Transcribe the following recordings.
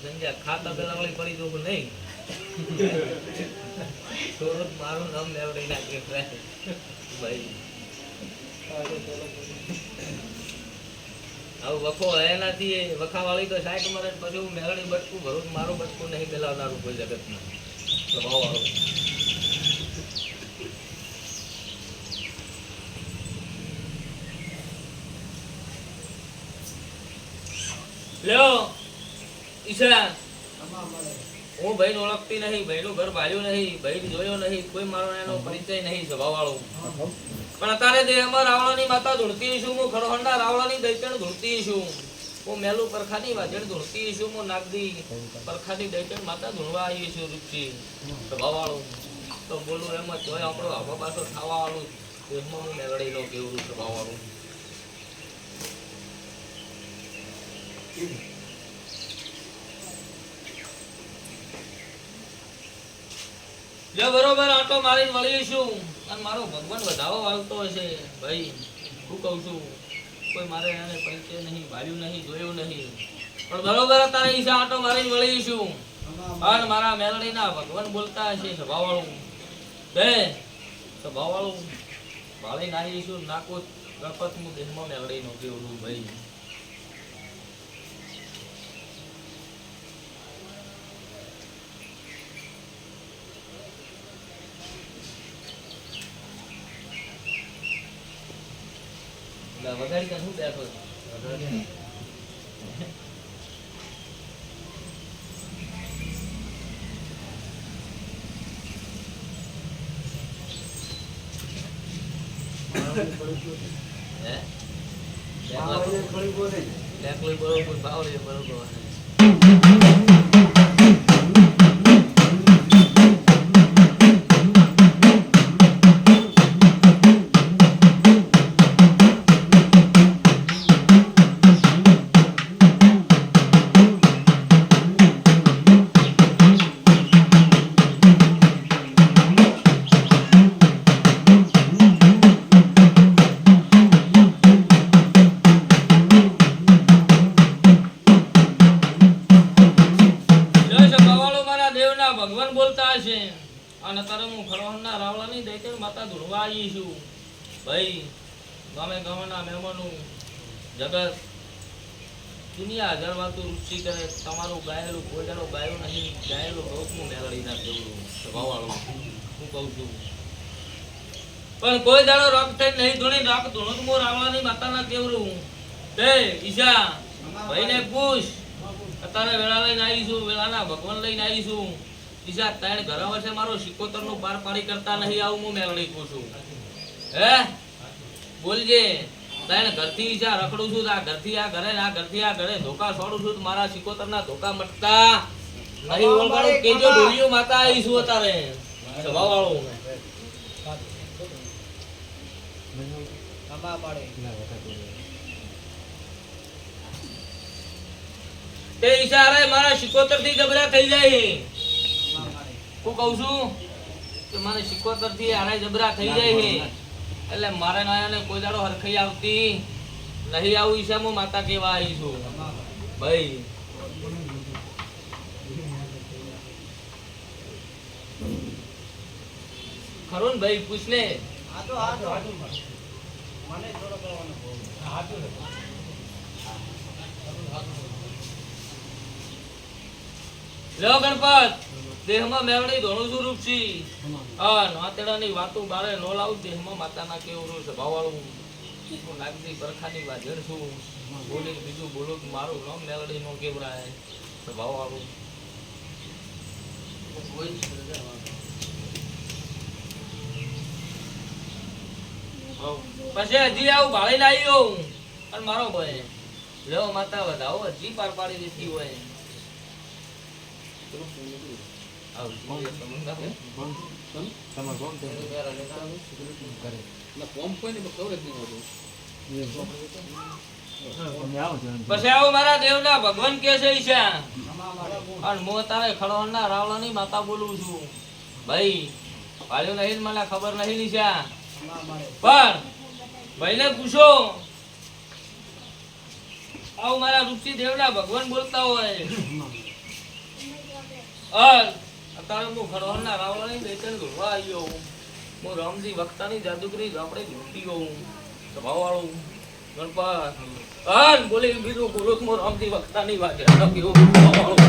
સંજ્યા ખાતા પેલા મારું નામ તો સાઈડ મારે પછી હું મેળણી બટકું ભરું મારું બટકું નહીં પેલાવનારું કોઈ જગતમાં સ્વભાવવાળું લ્યો. ઈશા હું ભાઈને ઓળખતી નહીં, ભાઈનું ઘર બાજુ નહીં ભાઈ જોયો નહીં, કોઈ મારો એનો પરિચય નહીં સ્વભાવવાળો. પણ અત્યારે દેહમાં રાવણાની માતા ધૂળતી છું, હું ખડોહંડા રાવણાની દૈત્યણ ધૂળતી છું. હું મેલું પરખાની વાજણ ધૂળતી છું, હું નાગદી પરખાની દૈત્યણ માતા ધૂળવા આવી છું રૂપસી સ્વભાવવાળું. તો બોલું એમ જ હોય આપણો આભો પાછો ખાવા વાળું દેહમાં હું મેળવી લઉં કેવું સ્વભાવવાળું. જો બરોબર આટો મારીને વળીશું અને મારો ભગવાન વધાવો વાળતો હશે. ભાઈ, હું કહું છું, કોઈ મારે એને પરિચય નહીં ભાળ્યું નહીં, જોયું નહીં. પણ બરોબર તારે ઈશા આટો મારીને વળીશું અને મારા મેલડીના ભગવાન બોલતા હશે સ્વભાવવાળું બે સ્વભાવવાળું ભાળી આવીશું નાકો ગણપત હું દેહમાં મેલડી નો કેવડું ભાઈ. વગાડી તો શું બેઠો? હે? બરોબર બરોબર અને તારે હું ફરવાના રાવળાની દૈત્ય માતા ધૂળવા આવી છું. ભાઈ ગમે ગમેના મહેમાનો જગત દુનિયા હજાર વાતો રુચિ કરે તમારું ગાયેલું કોયડાનો ગાયો નહીં ગાયેલું રોગનું મેળવી ના સ્વભાવવાળું હું કહું છું. પણ કોઈ દાડો રોગ થઈ નહીં ધૂણી રાખ ધૂણું હું રાવળાની માતાના કેવડું તે ઈશા ભાઈને પૂછ. અત્યારે વેળા લઈને આવીશું વેળાના ભગવાન લઈને આવીશું ઈશા ત્રણ ઘર વર્ષે મારો સિકોતરનું પાર પાડી કરતા નહીં આવું હું મેળવી પૂછું. હે? બોલજે ત્રણ ઘરથી ઈશા રખડું છું આ ઘરથી આ ઘરે આ ઘરથી આ ઘરે ધોકા છોડું છું મારા સિકોતર ના ધોકા મટતા નહીં ઓળખાણું કેજો ઢોલિયો માતા આવીશું અત્યારે. સ્વભાવ વાળું તે ઈશારે મારા સિકોતરથી ગભરા થઈ જાય. હું કહું છું કે મને સિકોતરથી આને જબરા થઈ જાય છે. એટલે મારે નાયાને કોઈ દાડો હરખાઈ આવતી નહીં આવું ઈશા હું માતા કેવા આવી છું. ભાઈ. ખરું ને ભાઈ, પૂછ ને. લો ગણપત. દેહમાં મેવડી ઘણું સ્વરૂપ છે. હા, નાતેડાની વાતો બારે નો લાવું, દેહમાં માતાના કેવું રૂપ સ્વભાવવાળું હું નાગદી બરખાની વાજણ છું. બોલી બીજું બોલો કે મારું નામ મેલડી નો કેવડાય. સ્વભાવવાળું પછી હજી આવું ભાળી લાવ્યો અને મારો ભાઈ. લેવો માતા વધાવો, હજી પાર પાડી દીધી હોય. પછી આવું મારા માતા બોલું છું. ભાઈ ભાળ્યું નહીં મને ખબર નહીં ઈશા. પણ, ભાઈને પૂછો. આવું મારા ઋષિ દેવના ભગવાન બોલતા હોય. અર અત્યારે હું ખડવાના રાવળાની દૈતન ઘોડવા આવ્યો હું. રામજી વખતાની જાદુગરી આપણે ઢૂંઢી ગયો સ્વભાવવાળું ગણપત બોલે બીજું બોલો હું રામજી વખતાની હેડો કેવું સ્વભાવવાળું.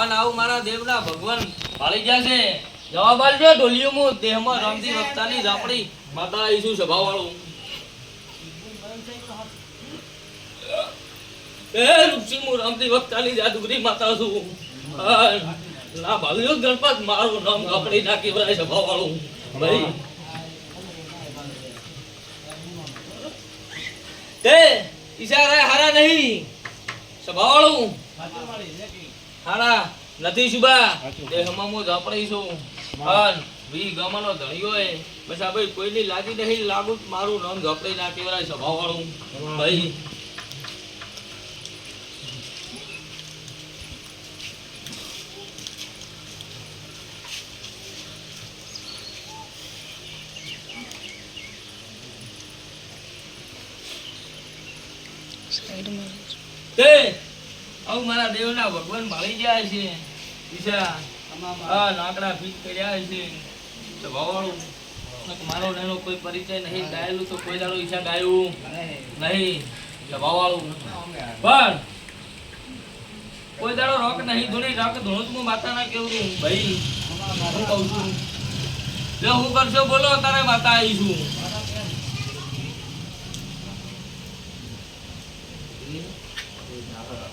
અને આવું મારા દેવના ભગવાન ભાળી છે. જવાબ આલજો ઢોલિયોમાં દેહમાં રમતી વખતાની ઝાપડી. માતા આવીશું સભાવાળું એ ઋષિ હું રમતી વખતાની જાદુગરી માતા છું. ના ભાગ્યો ગણપત, મારું નામ કાપડી નાખી વરાય સભાવાળું ભાઈ. તે ઈશારા હારા નહીં. સભાવાળું હારા નથી શુભા? તે હમામો છું. અન વી ગમનો ધણિયો એ. બસ આ ભાઈ કોઈની લાગી નહીં લાગુ મારું નામ ઝાપડી કેવરાય સ્વભાવ સભાવાળું ભાઈ આવું મારા દેવના ભગવાન ભાળી ગયા છે. ઈશા ફીટ કર્યા છે. મારો નેનો કોઈ પરિચય નહીં, ગાયેલું તો કોઈ દાડો ઈશા ગાયું નહીં. જવાવાળું પણ કોઈ દાડો રોક નહીં, ધૂણી રોક ધૂણું હું માતા ના કેવું ભાઈ, હું કહું છું. જો હું કરશો બોલો, તારે માતા આવીશું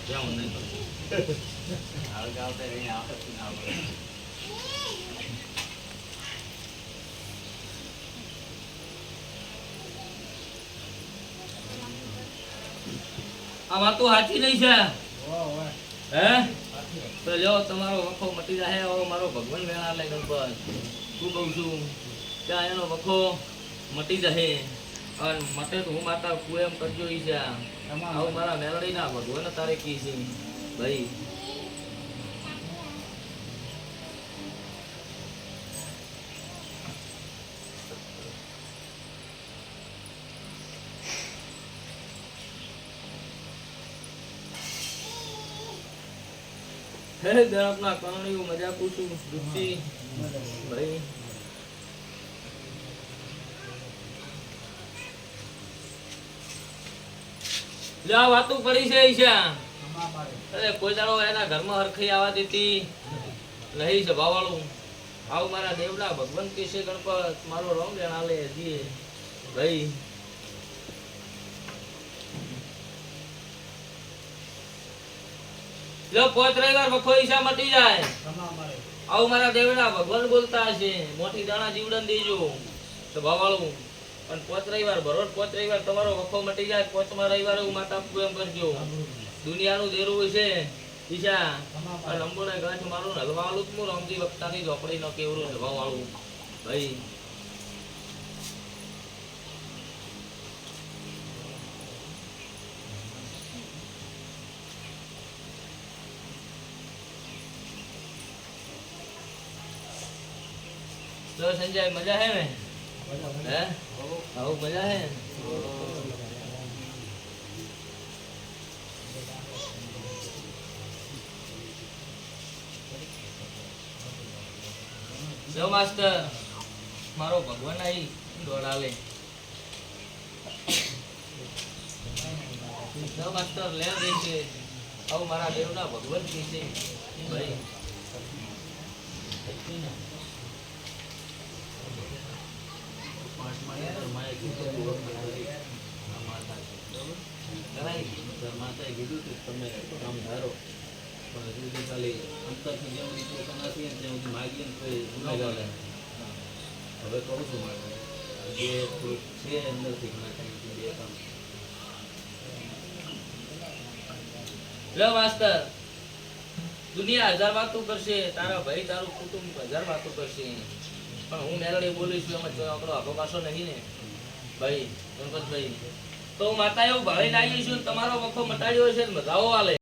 કેવું નહીં કરશું આ વાતો સાચી નહીં છે? હે? જો તમારો વખો મટી જાય હવે મારો ભગવાન વેણા લે ગણપત. શું કહું છું. ત્યાં એનો વખો મટી જશે અને મટે તો હું માતા કુએમ કરજો ઈ છે. આવું મારા મેલડીના ભગવાન તારે કી છે. ભાઈ. હે ગરબના કરણીયું મજા પૂછું દુખી ભાઈ. લે વાતું પડી છે ઈશા. અરે, કોઈ દાડો એના ઘરમાં હરખી આવવા દેતી નહીં સભાવાળું. આવું મારા દેવડા ભગવાન કેશે ગણપત. મારો રોમ લેણા લે હજી ભાઈ જો પોત રવિવાર વખો ઈશા મટી જાય? આવું મારા દેવડા ભગવાન બોલતા હશે. મોટી દાણા જીવડન દેજો તો ભાવાળું પણ પોત રવિવાર બરોબર પોત રવિવાર તમારો વખો મટી જાય, પોચમાં રવિવારે હું માતા એમ કરજો. દુનિયાનું દેરું છે. ઈશા આ લંબોને ગાંઠ મારું ને હલવાળું જ હું રમજી વખતાની ઝોપડી ન કેવરું હલવાવાળું. ભાઈ. તો સંજય મજા હે ને? હે? આવું મજા હે? જો માસ્ટર, મારો ભગવાન આવી દોડાલે જો માસ્ટર, લે દે છે આવું મારા દેવના ભગવાન કી છે. ભાઈ માતાએ કીધું કે તમે કામ ધારો. દુનિયા હજાર વાતો કરશે, તારા ભાઈ, તારું કુટુંબ હજાર વાતો કરશે. પણ હું મેલડી બોલીશ એમાં આપણો આખો પાછો નહીં ને. ભાઈ ગણપતભાઈ તો માતા એવું ભાળીને આવી છું તમારો વખો મટાડ્યો છે ને, બધાઓ આલે